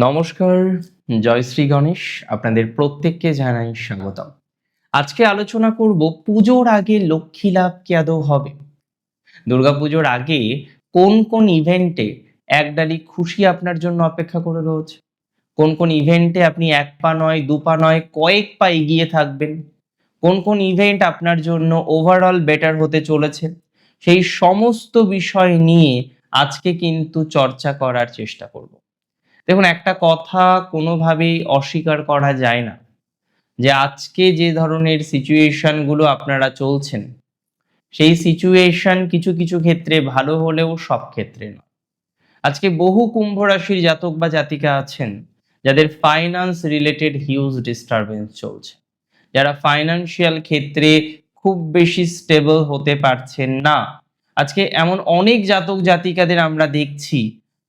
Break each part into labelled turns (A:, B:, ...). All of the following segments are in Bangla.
A: নমস্কার, জয় শ্রী গণেশ, আপনাদের প্রত্যেককে জানাই স্বাগতম। আজকে আলোচনা করব পুজোর আগে লক্ষ্মী লাভ কি আদৌ হবে? দুর্গাপুজোর আগে কোন কোন ইভেন্টে একডালি খুশি আপনার জন্য অপেক্ষা করে রয়েছে? কোন কোন ইভেন্টে আপনি এক পা নয়, দু পা নয়, কয়েক পা এগিয়ে থাকবেন? কোন কোন ইভেন্ট আপনার জন্য ওভারঅল বেটার হতে চলেছে? সেই সমস্ত বিষয় নিয়ে আজকে কিন্তু চর্চা করার চেষ্টা করব। দেখুন, একটা কথা কোনোভাবেই অস্বীকার করা যায় না যে আজকে যে ধরনের সিচুয়েশনগুলো আপনারা চলছেন, সেই সিচুয়েশন কিছু কিছু ক্ষেত্রে ভালো হলেও সব ক্ষেত্রে নয়। আজকে বহু কুম্ভ রাশির জাতক বা জাতিকা আছেন যাদের ফাইন্যান্স রিলেটেড হিউজ ডিস্টারবেন্স চলছে। যারা ফাইনান্সিয়াল ক্ষেত্রে খুব বেশি স্টেবল হতে পারছেন না। আজকে এমন অনেক জাতক জাতিকাদের আমরা দেখছি,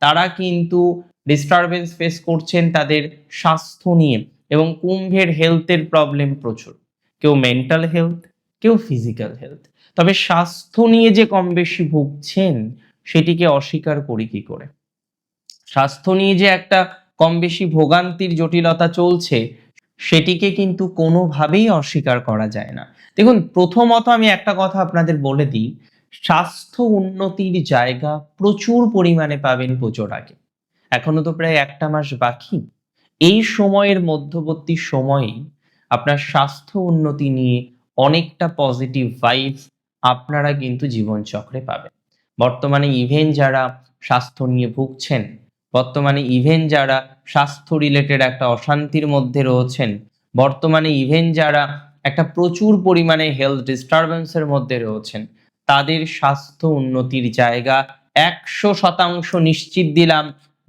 A: তারা কিন্তু ডিস্টারবেন্স ফেস করছেন তাদের স্বাস্থ্য নিয়ে এবং কুম্ভের হেলথের প্রবলেম প্রচুর। কেউ মেন্টাল হেলথ কেউ ফিজিক্যাল হেলথ তবে স্বাস্থ্য নিয়ে যে কম বেশি ভুগছেন, সেটিকে অস্বীকার করি কি করে? স্বাস্থ্য নিয়ে যে একটা কম বেশি ভোগান্তির জটিলতা চলছে, সেটিকে কিন্তু কোনোভাবেই অস্বীকার করা যায় না। দেখুন, প্রথমত আমি একটা কথা আপনাদের বলে দিই, স্বাস্থ্য উন্নতির জায়গা প্রচুর পরিমাণে পাবেন পুজোর আগে। এখনও তো প্রায় একটা মাস বাকি। এই সময়ের মধ্যবর্তী সময়ে আপনার স্বাস্থ্য উন্নতি নিয়ে অনেকটা পজিটিভ ভাইবস আপনারা কিন্তু জীবনচক্রে পাবেন। বর্তমানে ইভেন যারা স্বাস্থ্য নিয়ে ভুগছেন, বর্তমানে ইভেন যারা স্বাস্থ্য রিলেটেড একটা অশান্তির মধ্যে রয়েছেন, বর্তমানে ইভেন যারা একটা প্রচুর পরিমাণে হেলথ ডিস্টারবেন্সের মধ্যে রয়েছেন, তাদের স্বাস্থ্য উন্নতির জায়গা একশো শতাংশ নিশ্চিত দিলাম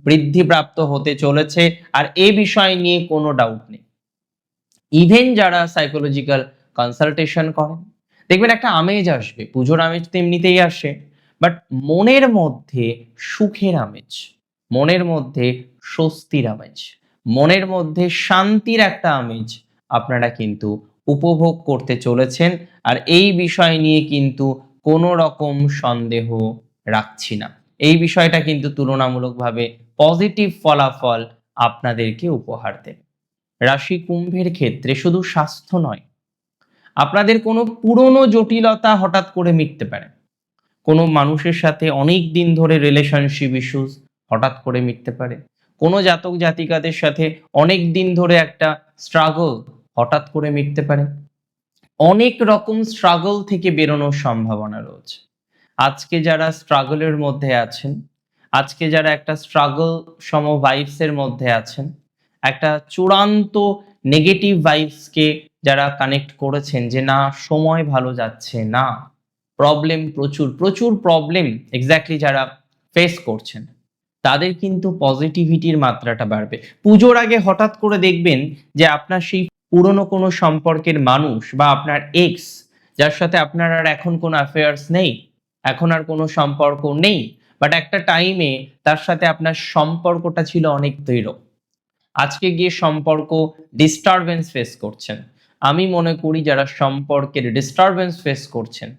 A: বৃদ্ধিপ্রাপ্ত হতে চলেছে, আর এ বিষয় নিয়ে কোনো ডাউট নেই। ইভেন যারা সাইকোলজিক্যাল কনসালটেশন করেন, দেখবেন একটা আমেজ আসবে, পুজোর আমেজ তো এমনিতেই আসে বাট মনের মধ্যে সুখের আমেজ, মনের মধ্যে স্বস্তির আমেজ, মনের মধ্যে শান্তির একটা আমেজ আপনারা কিন্তু উপভোগ করতে চলেছেন, আর এই বিষয় নিয়ে কিন্তু কোনো রকম সন্দেহ রাখছি না। এই বিষয়টা কিন্তু তুলনামূলকভাবে পজিটিভ ফলাফল আপনাদেরকে উপহার দেবে। রাশি কুম্ভের ক্ষেত্রে শুধু স্বাস্থ্য নয়, আপনাদের কোনো পুরনো জটিলতা হঠাৎ করে মিটতে পারে। কোনো মানুষের সাথে অনেক দিন ধরে রিলেশনশিপ ইস্যুস হঠাৎ করে মিটতে পারে। কোনো জাতক জাতিকাদের সাথে অনেক দিন ধরে একটা স্ট্রাগল হঠাৎ করে মিটতে পারে। অনেক রকম স্ট্রাগল থেকে বেরোনোর সম্ভাবনা রয়েছে। আজকে যারা স্ট্রাগলের মধ্যে আছেন আজকে যারা একটা স্ট্রাগল সম ভাইবসের মধ্যে আছেন, একটা চূড়ান্ত নেগেটিভ ভাইবসকে যারা কানেক্ট করেছেন যে না, সময় ভালো যাচ্ছে না প্রবলেম প্রচুর প্রচুর প্রবলেম এক্স্যাক্টলি যারা ফেস করছেন, তাদের কিন্তু পজিটিভিটির মাত্রাটা বাড়বে। পুজোর আগে হঠাৎ করে দেখবেন যে আপনার সেই পুরনো কোনো সম্পর্কের মানুষ বা আপনার এক্স যার সাথে আপনার আর এখন কোনো অ্যাফেয়ার্স নেই, এখন আর কোনো সম্পর্ক নেই বাট একটা টাইমে তার সাথে আপনার সম্পর্কটা ছিল অনেক দৃঢ়। আজকে গিয়ে সম্পর্ক ডিস্টারবেন্স ফেস করছেন। আমি মনে করি যারা সম্পর্কের ডিস্টারবেন্স ফেস করছেন,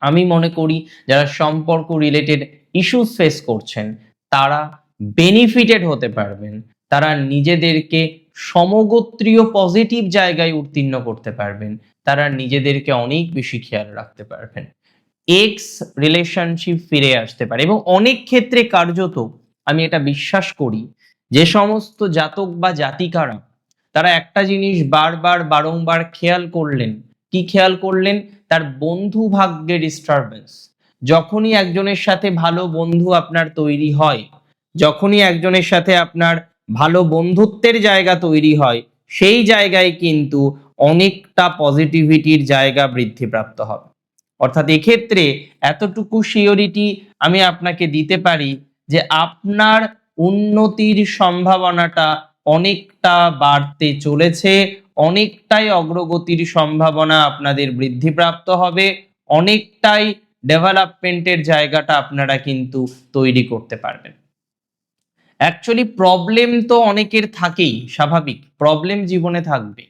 A: আমি মনে করি যারা সম্পর্ক রিলেটেড ইস্যুস ফেস করছেন, তারা বেনিফিটেড হতে পারবেন। তারা নিজেদেরকে সমগোত্রীয় পজিটিভ জায়গায় উত্তীর্ণ করতে পারবেন। তারা নিজেদেরকে অনেক বেশি খেয়াল রাখতে পারবেন। এক্স রিলেশনশিপ ফিরে আসতে পারে। এবং অনেক ক্ষেত্রে কার্যত আমি এটা বিশ্বাস করি যে সমস্ত জাতক বা জাতিকারা, তারা একটা জিনিস বারবার বারংবার খেয়াল করলেন। কি খেয়াল করলেন? তার বন্ধু ভাগ্যে ডিস্টারবেন্স যখনই একজনের সাথে ভালো বন্ধু আপনার তৈরি হয়, যখনই একজনের সাথে আপনার ভালো বন্ধুত্বের জায়গা তৈরি হয়, সেই জায়গায় কিন্তু অনেকটা পজিটিভিটির জায়গা বৃদ্ধিপ্রাপ্ত হবে। অর্থাৎ এক্ষেত্রে এতটুকু সিওরিটি আমি আপনাকে দিতে পারি যে আপনার উন্নতির সম্ভাবনাটা অনেকটা বাড়তে চলেছে, অনেকটাই অগ্রগতির সম্ভাবনা আপনাদের বৃদ্ধিপ্রাপ্ত হবে, অনেকটাই ডেভেলপমেন্টের জায়গাটা আপনারা কিন্তু তৈরি করতে পারবেন। অ্যাকচুয়ালি প্রবলেম তো অনেকের থাকেই, স্বাভাবিক। প্রবলেম জীবনে থাকবে।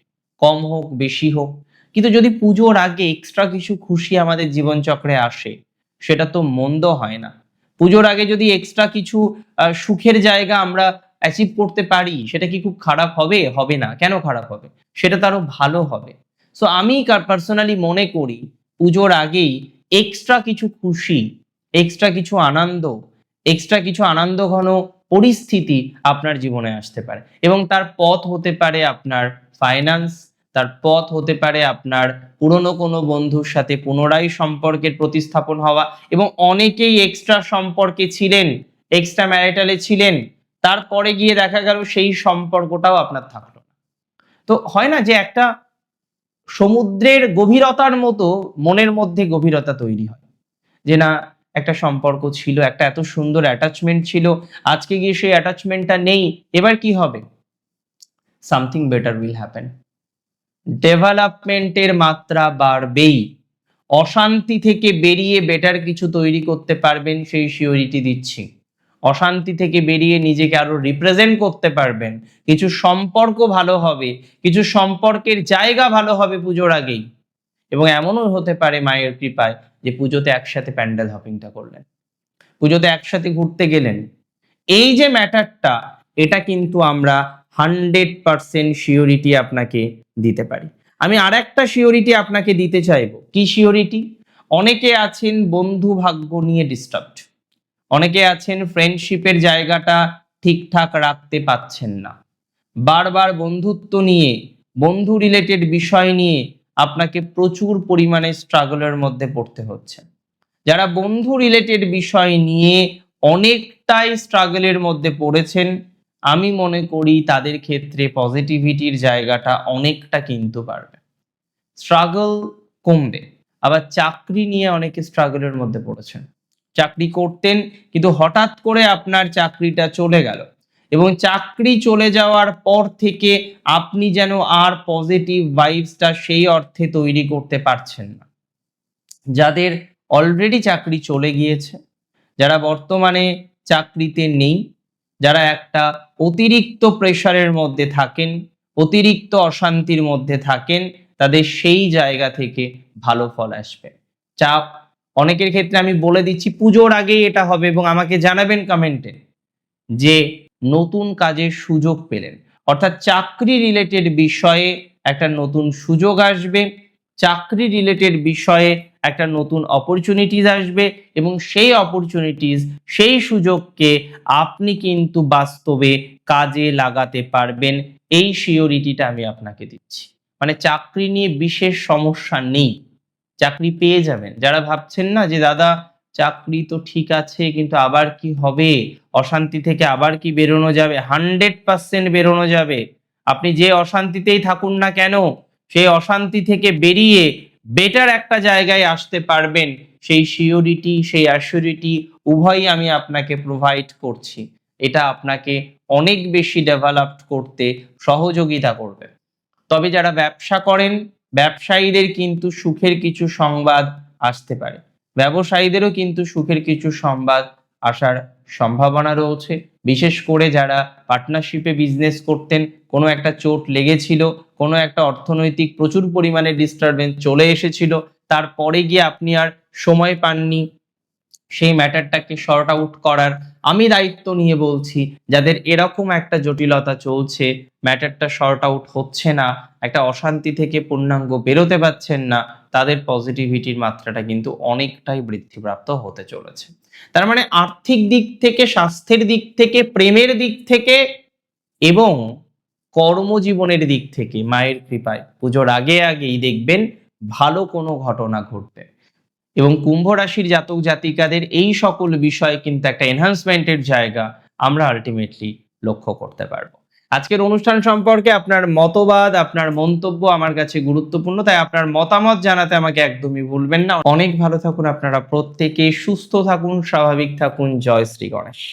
A: কম হোক, বেশি হোক। কিন্তু যদি পুজোর আগে এক্সট্রা কিছু খুশি আমাদের জীবনচক্রে আসে, সেটা তো মন্দ হয় না। পুজোর আগে যদি এক্সট্রা কিছু সুখের জায়গা আমরা অ্যাচিভ করতে পারি, সেটা কি খুব খারাপ হবে? হবে না। কেন খারাপ হবে? সেটা তো আরও ভালো হবে। সো আমি পার্সোনালি মনে করি, পুজোর আগেই এক্সট্রা কিছু খুশি এক্সট্রা কিছু আনন্দ এক্সট্রা কিছু আনন্দ ঘন পরিস্থিতি আপনার জীবনে আসতে পারে। এবং তার পথ হতে পারে আপনার ফাইন্যান্স তার পথ হতে পারে আপনার পুরনো কোনো বন্ধুর সাথে পুনরায় সম্পর্কের প্রতিস্থাপন হওয়া এবং অনেকেই এক্সট্রা সম্পর্কে ছিলেন এক্সট্রা ম্যারিটালে ছিলেন, তারপরে গিয়ে দেখা গেল সেই সম্পর্কটাও আপনার থাকল তো হয় না যে একটা সমুদ্রের গভীরতার মতো মনের মধ্যে গভীরতা তৈরি হয়, যে না একটা সম্পর্ক ছিল, একটা এত সুন্দর অ্যাটাচমেন্ট ছিল, আজকে গিয়ে সেই অ্যাটাচমেন্টটা নেই, এবার কি হবে? সামথিং বেটার উইল হ্যাপেন ডেভেলপমেন্টের মাত্রা বাড়বেই। অশান্তি থেকে বেরিয়ে বেটার কিছু তৈরি করতে পারবেন, সেই শিওরিটি দিচ্ছি। অশান্তি থেকে বেরিয়ে নিজেকে আরও রিপ্রেজেন্ট করতে পারবেন। কিছু সম্পর্ক ভালো হবে, কিছু সম্পর্কের জায়গা ভালো হবে পুজোর আগেই। এবং এমনও হতে পারে মায়ের কৃপায় যে পুজোতে একসাথে প্যান্ডেল হপিংটা করলেন। পুজোতে একসাথে ঘুরতে গেলেন। এই যে ম্যাটারটা এটা কিন্তু আমরা হান্ড্রেড পার্সেন্ট শিওরিটি আপনাকে দিতে পারি। আমি আর একটা শিওরিটি আপনাকে দিতে চাইব। কি শিওরিটি অনেকে আছেন বন্ধু ভাগ্য নিয়ে ডিস্টার্বড অনেকে আছেন ফ্রেন্ডশিপের জায়গাটা ঠিকঠাক রাখতে পাচ্ছেন না। বারবার বন্ধুত্ব নিয়ে, বন্ধু রিলেটেড বিষয় নিয়ে আপনাকে প্রচুর পরিমাণে স্ট্রাগলের মধ্যে পড়তে হচ্ছে। যারা বন্ধু রিলেটেড বিষয় নিয়ে অনেকটাই স্ট্রাগলের মধ্যে পড়েছেন আমি মনে করি তাদের ক্ষেত্রে পজিটিভিটির জায়গাটা অনেকটা কিন্তু বাড়বে। স্ট্রাগল কমবে, আবার চাকরি নিয়ে অনেকে স্ট্রাগলের মধ্যে পড়েছেন। চাকরি করতেন, কিন্তু হঠাৎ করে আপনার চাকরিটা চলে গেল এবং চাকরি চলে যাওয়ার পর থেকে আপনি যেন আর পজিটিভ ভাইবসটা সেই অর্থে তৈরি করতে পারছেন না। যাদের অলরেডি চাকরি চলে গিয়েছে, যারা বর্তমানে চাকরিতে নেই যারা একটা অতিরিক্ত প্রেশারের মধ্যে থাকেন, অতিরিক্ত অশান্তির মধ্যে থাকেন, তাদের সেই জায়গা থেকে ভালো ফল আসবে। চাপ অনেকের ক্ষেত্রে আমি বলে দিচ্ছি, পুজোর আগেই এটা হবে এবং আমাকে জানাবেন কমেন্টে যে নতুন কাজের সুযোগ পেলেন। অর্থাৎ চাকরি রিলেটেড বিষয়ে একটা নতুন সুযোগ আসবে। চাকরি রিলেটেড বিষয়ে একটা নতুন অপরচুনিটিস আসবে এবং সেই অপরচুনিটিস সেই সুযোগকে আপনি কিন্তু বাস্তবে কাজে লাগাতে পারবেন। এই শিওরিটিটা আমি আপনাকে দিচ্ছি। মানে চাকরি নিয়ে বিশেষ সমস্যা নেই। চাকরি পেয়ে যাবেন। যারা ভাবছেন না যে, দাদা, চাকরি তো ঠিক আছে, কিন্তু আবার কি হবে? অশান্তি থেকে আবার কি বেরোনো যাবে? হান্ড্রেড পার্সেন্ট বেরোনো যাবে। আপনি যে অশান্তিতেই থাকুন না কেন সেই অশান্তি থেকে বেরিয়ে বেটার একটা জায়গায় আসতে পারবেন। সেই সিওরিটি সেই অ্যাসিউরিটি উভয়ই আমি আপনাকে প্রোভাইড করছি। এটা আপনাকে অনেক বেশি ডেভেলপ করতে সহযোগিতা করবে। তবে যারা ব্যবসা করেন, ব্যবসায়ীদের কিন্তু সুখের কিছু সংবাদ আসতে পারে। ব্যবসায়ীদেরও কিন্তু সুখের কিছু সংবাদ আসার সম্ভাবনা রয়েছে। বিশেষ করে যারা পার্টনারশিপে বিজনেস করতেন, কোনো একটা চোট লেগেছিল, কোনো একটা অর্থনৈতিক প্রচুর পরিমাণে ডিস্টারবেন্স চলে এসেছিল, তারপরে গিয়ে আপনি আর সময় পাননি। সেই ম্যাটারটাকে শর্ট আউট করার আমি দায়িত্ব নিয়ে বলছি, যাদের এরকম একটা জটিলতা চলছে ম্যাটারটা শর্ট আউট হচ্ছে না, একটা অশান্তি থেকে পূর্ণাঙ্গ বেরোতে পারছেন না, তাদের পজিটিভিটির মাত্রাটা কিন্তু অনেকটাই বৃদ্ধিপ্রাপ্ত হতে চলেছে। তার মানে আর্থিক দিক থেকে, স্বাস্থ্যের দিক থেকে, প্রেমের দিক থেকে এবং কর্মজীবনের দিক থেকে মায়ের কৃপায়। পুজোর আগে আগেই দেখবেন ভালো কোনো ঘটনা ঘটবে। এবং কুম্ভ রাশির জাতক জাতিকাদের এই সকল বিষয়ে কিন্তু একটা এনহান্সমেন্টের জায়গা আমরা আলটিমেটলি লক্ষ্য করতে পারব। আজকের অনুষ্ঠান সম্পর্কে আপনার মতবাদ, আপনার মন্তব্য আমার কাছে গুরুত্বপূর্ণ, তাই আপনার মতামত জানাতে আমাকে একদমই ভুলবেন না। অনেক ভালো থাকুন আপনারা প্রত্যেকে, সুস্থ থাকুন, স্বাভাবিক থাকুন। জয় শ্রী গণেশ।